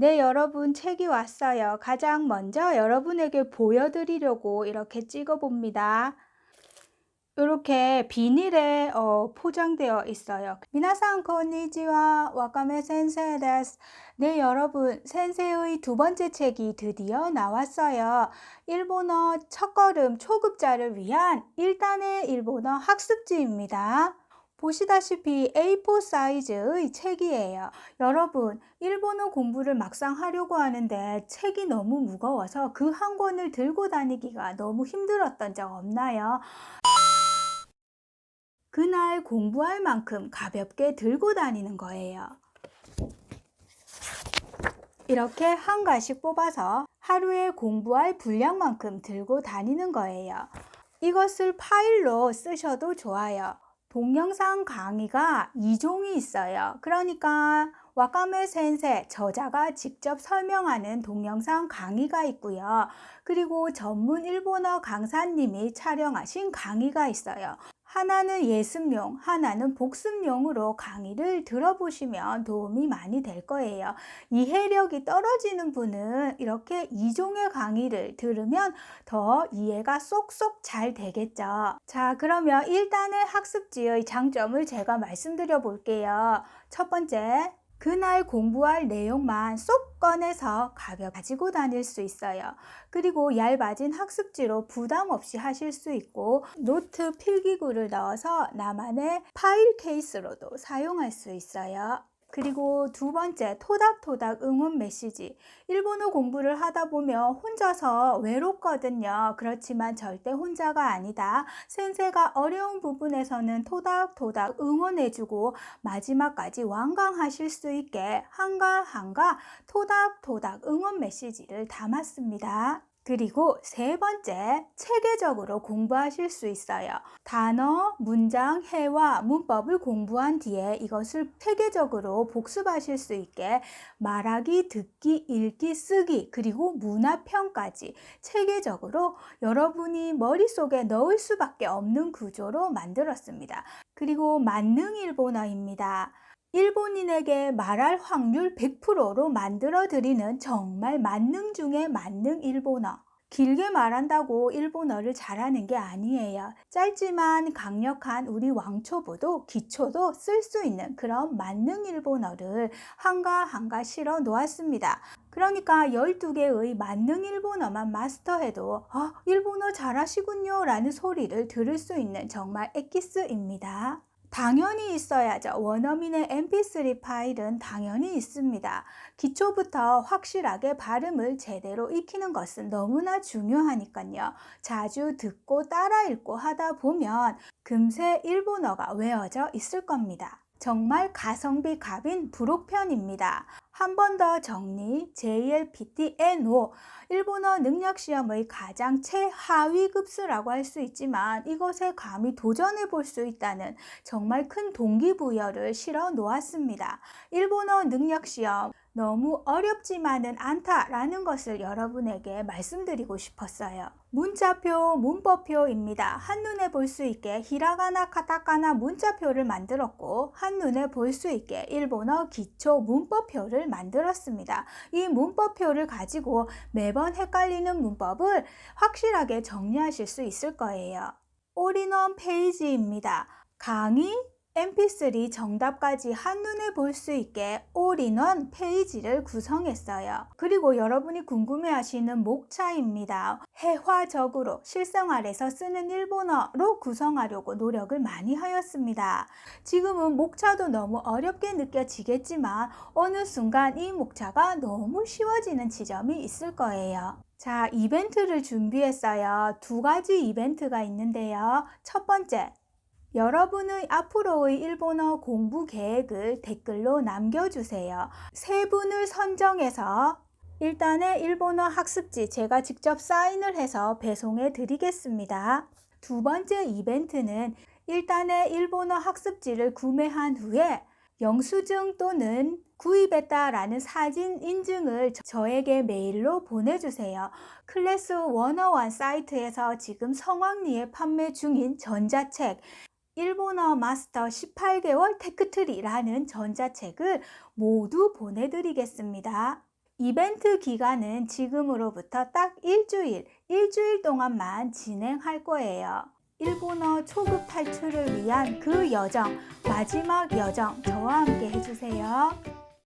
네, 여러분, 책이 왔어요. 가장 먼저 여러분에게 보여드리려고 이렇게 찍어봅니다. 이렇게 비닐에 어, 포장되어 있어요. 미나상 konnichiwa, 와카메 센세 데스. 네, 여러분, 센세의 두 번째 책이 드디어 나왔어요. 일본어 첫걸음 초급자를 위한 1단의 일본어 학습지입니다. 보시다시피 A4 사이즈의 책이에요. 여러분, 일본어 공부를 막상 하려고 하는데 책이 너무 무거워서 그 한 권을 들고 다니기가 너무 힘들었던 적 없나요? 그날 공부할 만큼 가볍게 들고 다니는 거예요. 이렇게 한 가씩 뽑아서 하루에 공부할 분량만큼 들고 다니는 거예요. 이것을 파일로 쓰셔도 좋아요. 동영상 강의가 2종이 있어요. 그러니까 와카메 센세 저자가 직접 설명하는 동영상 강의가 있고요. 그리고 전문 일본어 강사님이 촬영하신 강의가 있어요. 하나는 예습용, 하나는 복습용으로 강의를 들어보시면 도움이 많이 될 거예요. 이해력이 떨어지는 분은 이렇게 이종의 강의를 들으면 더 이해가 쏙쏙 잘 되겠죠. 자, 그러면 일단은 학습지의 장점을 제가 말씀드려 볼게요. 첫 번째, 그날 공부할 내용만 쏙 꺼내서 가볍게 가지고 다닐 수 있어요. 그리고 얇아진 학습지로 부담 없이 하실 수 있고 노트 필기구를 넣어서 나만의 파일 케이스로도 사용할 수 있어요. 그리고 두 번째, 토닥토닥 응원 메시지. 일본어 공부를 하다 보면 혼자서 외롭거든요. 그렇지만 절대 혼자가 아니다. 센세가 어려운 부분에서는 토닥토닥 응원해주고 마지막까지 완강하실 수 있게 한가한가 토닥토닥 응원 메시지를 담았습니다. 그리고 세 번째, 체계적으로 공부하실 수 있어요. 단어, 문장, 해와 문법을 공부한 뒤에 이것을 체계적으로 복습하실 수 있게 말하기, 듣기, 읽기, 쓰기, 그리고 문화평까지 체계적으로 여러분이 머릿속에 넣을 수밖에 없는 구조로 만들었습니다. 그리고 만능 일본어입니다. 일본인에게 말할 확률 100%로 만들어 드리는 정말 만능 중의 만능 일본어. 길게 말한다고 일본어를 잘하는 게 아니에요. 짧지만 강력한 우리 왕초보도 기초도 쓸 수 있는 그런 만능 일본어를 한가 한가 실어 놓았습니다. 그러니까 12개의 만능 일본어만 마스터해도 아, 일본어 잘하시군요 라는 소리를 들을 수 있는 정말 엑기스입니다. 당연히 있어야죠. 원어민의 mp3 파일은 당연히 있습니다. 기초부터 확실하게 발음을 제대로 익히는 것은 너무나 중요하니까요. 자주 듣고 따라 읽고 하다 보면 금세 일본어가 외워져 있을 겁니다. 정말 가성비 갑인 부록편입니다. 한 번 더 정리, JLPT N5 일본어 능력 시험의 가장 최하위 급수라고 할 수 있지만 이것에 감히 도전해 볼 수 있다는 정말 큰 동기부여를 실어 놓았습니다. 일본어 능력 시험 너무 어렵지만은 않다라는 것을 여러분에게 말씀드리고 싶었어요. 문자표, 문법표입니다. 한눈에 볼 수 있게 히라가나, 카타카나 문자표를 만들었고 한눈에 볼 수 있게 일본어 기초 문법표를 만들었습니다. 이 문법표를 가지고 매번 헷갈리는 문법을 확실하게 정리하실 수 있을 거예요. 올인원 페이지입니다. 강의, mp3 정답까지 한눈에 볼 수 있게 올인원 페이지를 구성했어요. 그리고 여러분이 궁금해하시는 목차입니다. 회화적으로 실생활에서 쓰는 일본어로 구성하려고 노력을 많이 하였습니다. 지금은 목차도 너무 어렵게 느껴지겠지만 어느 순간 이 목차가 너무 쉬워지는 지점이 있을 거예요. 자, 이벤트를 준비했어요. 두 가지 이벤트가 있는데요. 첫 번째, 여러분의 앞으로의 일본어 공부 계획을 댓글로 남겨주세요. 세 분을 선정해서 일단의 일본어 학습지 제가 직접 사인을 해서 배송해 드리겠습니다. 두 번째 이벤트는 일단의 일본어 학습지를 구매한 후에 영수증 또는 구입했다라는 사진 인증을 저에게 메일로 보내주세요. 클래스 101 사이트에서 지금 성황리에 판매 중인 전자책 일본어 마스터 18개월 테크트리라는 전자책을 모두 보내드리겠습니다. 이벤트 기간은 지금으로부터 딱 일주일, 일주일 동안만 진행할 거예요. 일본어 초급 탈출을 위한 그 여정, 마지막 여정 저와 함께 해주세요.